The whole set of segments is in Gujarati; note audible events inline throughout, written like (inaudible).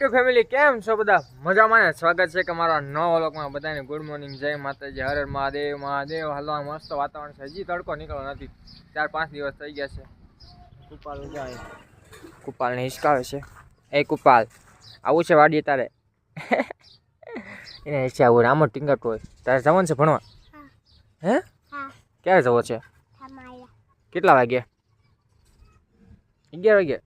યુટ્યુબ ફેમિલી કેમ છો બધા? મજામાં ને? સ્વાગત છે કે મારા નવા વ્લોગમાં. બધાને ગુડ મોર્નિંગ જય માતાજી. હર મહાદેવ મહાદેવ. હાલવા મસ્ત વાતાવરણ છે. હજી તડકો નીકળ્યો નથી. ચાર પાંચ દિવસ થઈ ગયા છે. કુપાલ કુપાલને હિસકાવે છે. એ કુપાલ આવું છે વાડીએ તારે? એને હિસ્સે આવું આમ ટીંગટ હોય. તારે જવાનું છે ભણવા? હે. ક્યારે જવો છે? કેટલા વાગે અગિયાર વાગે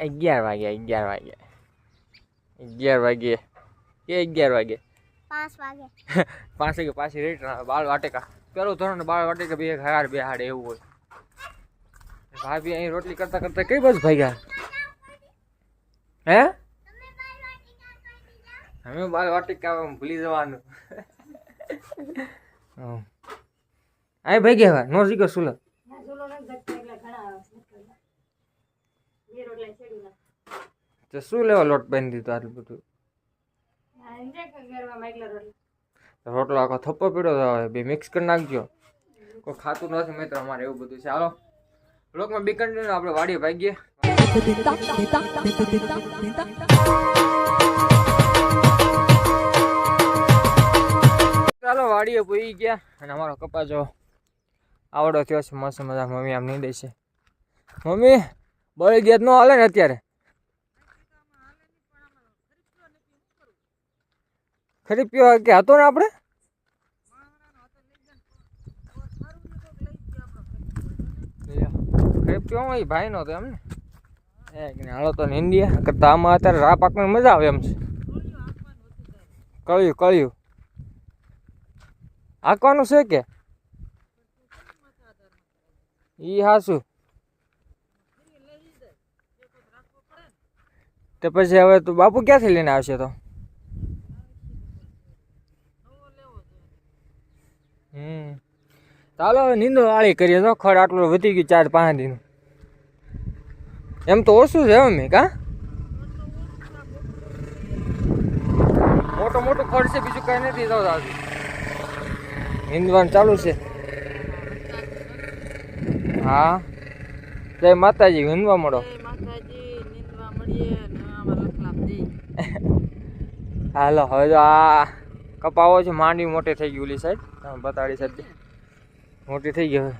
અગિયાર વાગે અગિયાર વાગે. અગિયાર વાગે. કે અગિયાર વાગે. પાંચ વાગે. (laughs) પાંચ વાગે પાછી રેટ બાળ વાટેકા. પેલું ધોરણ બાળ વાટેકા બે હાર બે હાડ એવું હોય. ભાભી અહીં રોટલી કરતા કરતા કઈ બસ ભાગ્યા? હે? અમે બાળ વાટિકા ભૂલી જવાનું. (laughs) હમ. અહીં ભાઈ ગયા નો શીખો સુલત તો શું લેવા લોટ બાંધી દીધો આટલું બધું રોટલો આખો થપ્પો પીડો થયો હવે બે મિક્સ કરી નાખજો કોઈ ખાતું નથી મિત્ર અમારે એવું બધું છે હાલો બ્લોકમાં બી કન્ટિન્યુ આપણે વાડીએ ભાગીએ ચાલો વાડીએ પોઈ ગયા અને અમારો કપા જો આવડો થયો છે મસ્ત મજા મમ્મી આમ નહીં દે છે મમ્મી બળી ગયા નો હાલે ને અત્યારે. ખરી પીવા કે હતો ને આપણે? ખરી પીવામાં એ ભાઈ નો તો એમ ને? એ હાલો તો ઇન્ડિયા કરતા આમાં અત્યારે રા પાકવાની મજા આવે એમ છે. કયું કયું હાંકવાનું છે કે? ઈ હાસું તે પછી હવે તું બાપુ ક્યાંથી લઈને આવશે તો? હમ. ચાલો હવે નીંદો આળી કરીએ તો ખડ આટલું વધી ગયું ચાર પાંચ દિન. એમ તો ઓછું છે એમ કા મોટો મોટો ખડ છે, બીજું કઈ નથી તો આવતું નીંદવાનું ચાલુ છે. હા. જય માતાજી હિંદવા મળો. હાલો, હવે તો આ કપાવો છે માંડવી મોટી થઈ ગઈ ઓલી સાઈડ. બતાડી સાઈડ મોટી થઈ ગઈ હવે.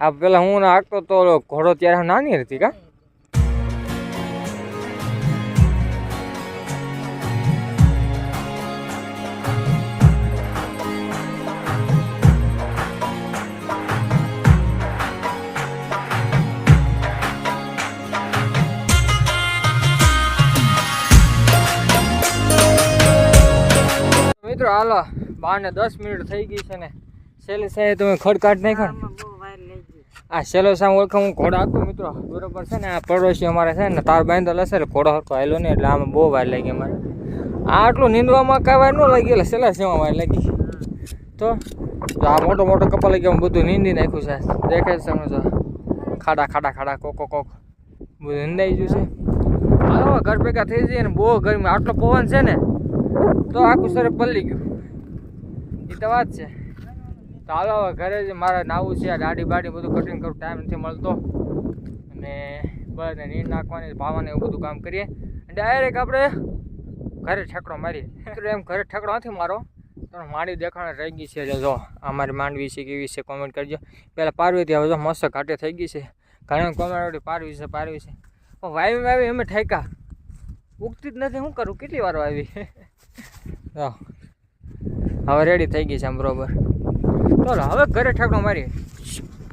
આ પેલા હું નાખતો તો ઘોડો ત્યારે નાની હતી કા? હાલો બાર ને દસ મિનિટ થઈ ગઈ છે ને. છેલ્લે સાહેબ તમે ખડ કાઢ નાખો ને? આ સેલો સાહેબ ઓળખો હું ઘોડો આપું મિત્રો. બરોબર છે ને? આ પડોશી અમારે છે ને તાર બાંધેલો હશે એટલે ઘોડો હરકો આવેલો ને એટલે આમાં બહુ વાર લાગી અમારે. આ આટલું નીંદવામાં કાંઈ વાર ન લાગી એટલે સેલા સેવા વાર લાગી. તો આ મોટો મોટો કપા લાગી હું બધું નીંદી નાખ્યું છે. દેખાય છે સમજો ખાડા ખાડા ખાડા કોકો કોક. બધું નીંદાઈ ગયું છે. હાલો ઘર ભેગા થઈ જઈએ ને બહુ ગરમી. આટલો પવન છે ને તો આખું સરે પલ્લી ગયું. એ તો વાત છે. હાલો હવે ઘરે જ મારે નાવું છે, આ દાઢી બાડી બધું કટિંગ કરું ટાઈમ નથી મળતો. અને બસ ને નીર નાખવાની ભાવવાની એવું બધું કામ કરીએ. ડાયરેક્ટ આપણે ઘરે ઠેકડો મારીએ. તો એમ ઘરે ઠેકડો નથી મારો, પણ માંડવી દેખાણે રહી ગઈ છે. જો અમારી માંડવી છે, કેવી છે કોમેન્ટ કરજો. પહેલાં પારવી હવે જો મસ્ત ઘાટે થઈ ગઈ છે. ઘણા કોમેન્ટ પારવી છે પારવી છે. વાવી વાવી અમે ઠેકા ઉગતી જ નથી શું કરું? કેટલી વાર વાવી હવે રેડી થઈ ગઈ છે આમ બરોબર. ચાલો હવે ઘરે ઠેકડો મારી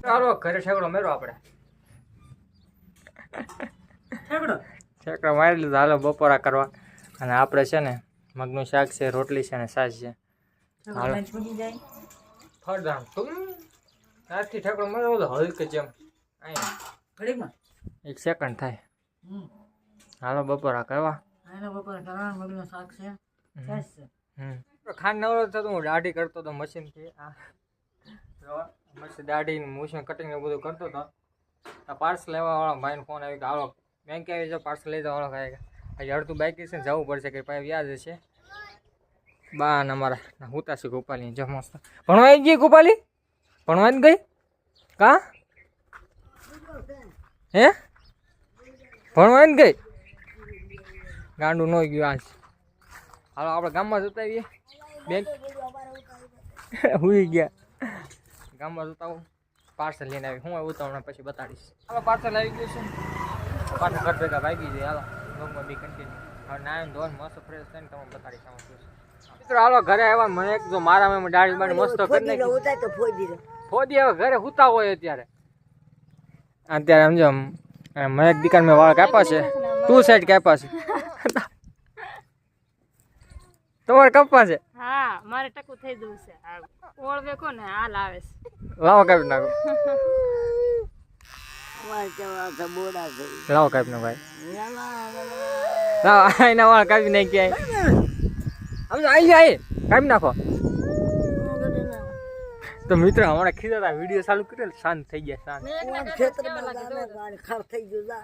ચાલો ઘરે ઠેકડો મેરો આપણે. ઠેકડો? મારી લીધો. હાલો બપોરા કરવા. અને આપણે છે ને મગનું શાક છે રોટલી છે ને સાસ છે. હાલો. ફરદામ તું ત્યારથી ઠેકડો મારો હલક જેમ એક સેકન્ડ થાય. હાલો બપોરા કરવા. હમ. ખાંડ નવરો થતો હું દાઢી કરતો હતો મશીનથી આ. મશીન દાઢી મશીન કટિંગ બધું કરતો હતો આ પાર્સલ લેવાવાળા ભાઈને ફોન આવી કે હાલો બેંક આવી જાઓ પાર્સલ લઈ જવાનો કાંઈ હજી અડધું બાઇક છે ને જવું પડશે કે ભાઈ વ્યાજ છે બા ને અમારા હુતા છે ગોપાલી જો મસ્ત. ભણવા ગઈ ગોપાલી? ભણવા ગઈ? કા? હે? ભણવા ગઈ? ગાંડું ન ગયું આજ. હાલો આપણે ગામમાં જતા આવીએ બેન? (laughs) હુઈ ગયા. ગામમાં જતા આવું પાર્સલ લઈને આવી. હું આવું તો હમણાં પછી બતાડીશ. હાલો પાર્સલ આવી ગયું છે. પાર્સલ ઘર ભેગા ભાગી જાય. હાલો લોગમાં બી કન્ટિન્યુ હવે નાયન ધોન મસ્ત ફ્રેશ થઈને તમને બતાડીશ આમાં શું મિત્રો હાલો ઘરે આવ્યા મને એક જો મારા મેં ડાળી બાળી મસ્ત કરી નાખી. ફોદી હવે ઘરે હુતા હોય અત્યારે. અત્યારે સમજો મને એક દીકરા મેં વાળ કાપ્યા છે. તું સાઈડ કાપ્યા છે. તમારે કપા છે? હા મારે ટકું થઈ જવું છે. ઓળ વેકો ને? હાલ આવે છે. લાવો કાપી નાખો. લાવો કાપી નાખો ભાઈ. લાવો આના વાળ કાપી નાખી આમ આવી આવી કાપી નાખો. તો મિત્રો હમણાં ખીજાતા વીડિયો ચાલુ કર્યો શાંત થઈ ગયા શાંત.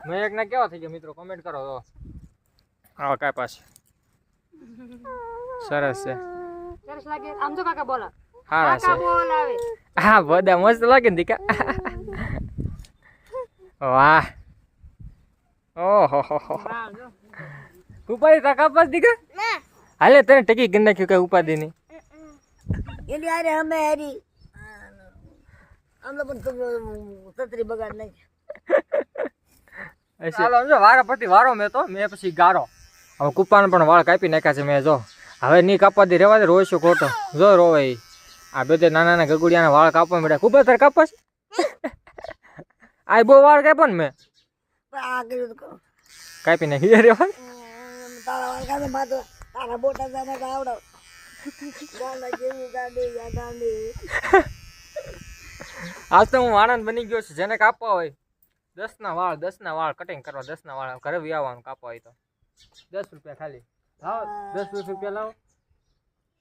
મેં એક ના કેવા થઈ ગયા મિત્રો? કોમેન્ટ કરો તો. આવા કાપ્યા છે. સરસ છે. સરસ લાગે. આમ તો કાકા બોલા. કાકા હા બધા મસ્ત લાગે ને દીકા. વાહ. ઓહો. ઉપાડી તા કાપાસ દીકા? હાલે તને ટકી કરી નાખ્યું કઈ ઉપાધિ નહીં એની આરે અમે હારી. અમને પણ છત્રી બગાડ નાખી ચાલો વારા પછી વારો મેં તો મેં પછી ગારો. હવે કુપ્પાને પણ વાળ કાપી નાખ્યા છે મેં જો. હવે નહીં કાપવા દે રેવા દે રોય છું ખોટો. જો રોવે. આ બે તે નાના નાના ગગુડિયાના વાળ કાપવા મળ્યા. ખૂબ તારે કાપવા છે? (laughs) આ બહુ વાળ કાપ્યા ને મેં. કાપી નાખી ઉમ, તારા બોટા જાને આજ તો હું આનંદ બની ગયો છું. જેને કાપવા હોય. દસના વાળ દસના વાળ કટિંગ કરવા દસના વાળ. ઘરે વ્યાવાનું કાપવા હોય તો. દસ રૂપિયા ખાલી. લાવો દસ દસ રૂપિયા લાવો.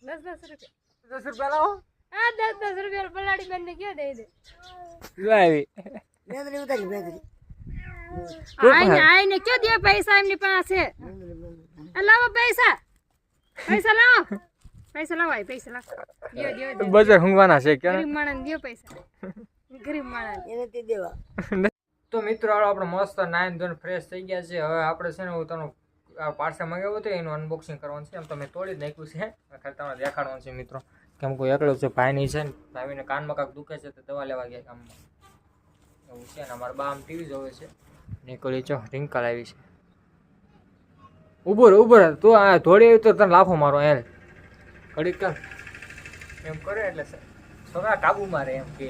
દસ દસ રૂપિયા. દસ રૂપિયા લાવો. હા દસ દસ રૂપિયા પલાડી બેન ને કયો દઈ દે. લો આવી. બેદરી ઉતારી બેદરી. આઈને આઈને કયો દે પૈસા એમની પાસે? લાવો પૈસા. પૈસા લાવો. પૈસા લાવો પૈસા લાવો. બજાર ઊંઘવાના છે કે? ગરીબ માણસ પૈસા. ગરીબ માણસ. એને તે દેવા. તો મિત્રો આપણે મસ્ત નાઈન ધોન ફ્રેશ થઈ ગયા છે. હવે આપણે છે ને હું તને પાર્સલ મંગાવ્યું હતું, એનું અનબોક્સિંગ કરવાનું છે. એમ તો મેં તોડી જ નાખ્યું છે. ખાલી તમને દેખાડવાનું છે મિત્રો. કેમ કોઈ એકલો છે, ભાઈની છે ને, ભાઈને કાનમાં કાંક દુખે છે તો દવા લેવા ગયા કામમાં એવું છે ને, અમારા બા આમ ટીવી જોવે છે. નીકળી ચો રિંકલ આવી છે. ઊભો રહે ઊભો રહે. તું આ થોડી આવી તો તને લાફો મારો એલ ઘડીક એમ કરે એટલે છોકરા કાબુ મારે એમ કે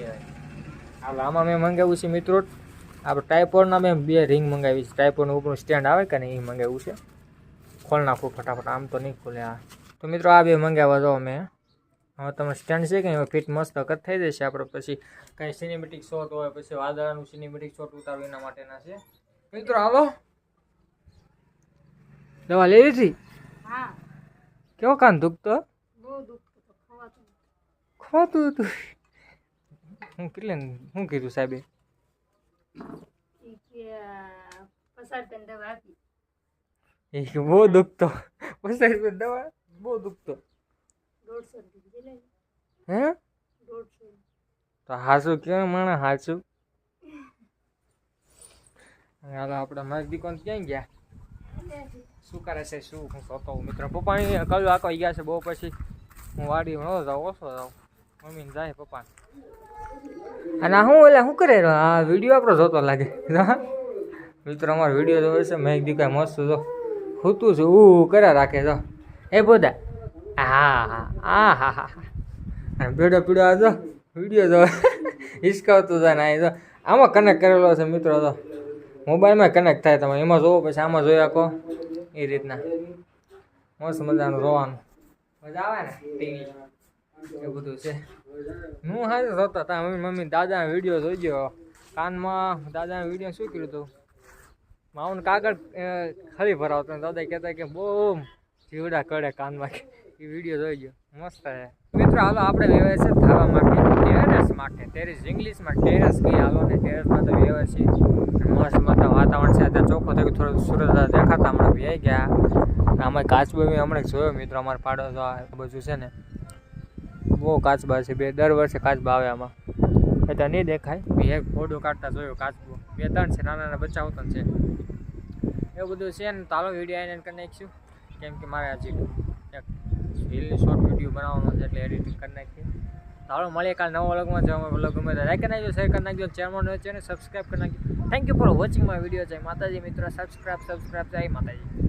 હાલો આમાં મેં મંગાવ્યું છે મિત્રો. આપણે ટાઈપોરના મેં બે રિંગ મંગાવી છે. ટાઈપોડનું ઉપરનું સ્ટેન્ડ આવે કે નહીં એ મંગાવ્યું છે. ખોલ નાખું ફટાફટ આમ તો નહીં ખુલે આ. તો મિત્રો આ બે મંગાવ્યા તો મેં હવે તમે સ્ટેન્ડ છે કે ફિટ મસ્ત કટ થઈ જશે આપણે. પછી કાંઈ સિનેમેટિક શોટ હોય પછી વાદળાનું સિનેમેટિક શોટ ઉતારવું એના માટેના છે. મિત્રો આવો. દવા લઈ લીધી? હા. કેવો કાન દુખતો? ખવાતું હતું? હું કેટલે શું કીધું સાહેબે? પસાર દવા આપી. એ બહુ દુખતો પછી દવા બહુ દુખતો રૂપિયા હે તો હાસુ કેવું માણસ હાસુ હાલો આપણે મારી દીકરી ક્યાં ગયા? શું કરે છે શું? હું કહું મિત્ર. પપ્પાની કલ આખો ગયા છે બહુ પછી હું વાડી ન જાઉં ઓછો જાઉં. મમ્મીને જાય પપ્પા અને શું એટલે શું કરે? આ વીડિયો આપણો જોતો લાગે. મિત્રો અમારો વીડિયો જોવે છે મેં એક દીકરા મસ્ત જો. હોતું છે. ઉ કર્યા રાખે જો. એ બોધા હા હા હા હા હા હા પીડો પીડો આ વીડિયો જો. હિસકાવતો જાય ને આ જો. આમાં કનેક્ટ કરેલો છે મિત્રો તો મોબાઈલમાં કનેક્ટ થાય તમે એમાં જોવો પછી આમાં જોઈ શકો એ રીતના. મસ્ત મજાનું જોવાનું મજા આવે ને ટીવી? એ બધું છે. હું હાજર જોતા મમ્મી મમ્મી દાદાના વીડિયો જોઈ ગયો. કાનમાં દાદાના વીડિયો શું કર્યું હતું માઉન કાગળ ખાલી ભરાવતો દાદા કહેતા કે બહુ જીવડા કડે કાનમાં એ વીડિયો જોઈ ગયો. મસ્ત છે. મિત્રો, હાલો, આપણે વ્યવહાર છે ધાબા માટે ટેરેસ માટે. ટેરેસ ઇંગ્લિશમાં ટેરેસ કહીએ. હાલો, ને ટેરેસમાં તો વ્યવહાર છે. મસ્ત મસ્ત વાતાવરણ છે. અત્યારે ચોખ્ખો થયું થોડું સુરત દેખાતા હમણાં વ્યાઈ ગયા. આમાં કાચબો મેં હમણાં જોયો મિત્રો અમારે પાડો તો બધું છે ને. બહુ કાચબા છે. બે, દર વર્ષે કાચબા આવે આમાં. અત્યારે નહીં દેખાય. એક ફોટો કાઢતા જોયો કાચબો. બે ત્રણ છે, નાના નાના બચ્ચા હોતા છે. એવું બધું છે ને, તો હાલો વીડિયો આઈને કરી નાખીશું. કેમ કે મારે હજી એક રીલની શોર્ટ વીડિયો બનાવવાનો છે, એટલે એડિટિંગ કરી નાખીએ. તારો મળીએ કાલ નવો વ્લોગમાં જવા વ્લોગ ગમે તો લાઈક કરી નાખજો શેર કરી નાખજો ચેનલ છે ને સબસ્ક્રાઈબ કરી નાખજો. Thank you for watching my video જય માતાજી, મિત્રો. સબસ્ક્રાઈબ સબસ્ક્રાઈબ જય માતાજી.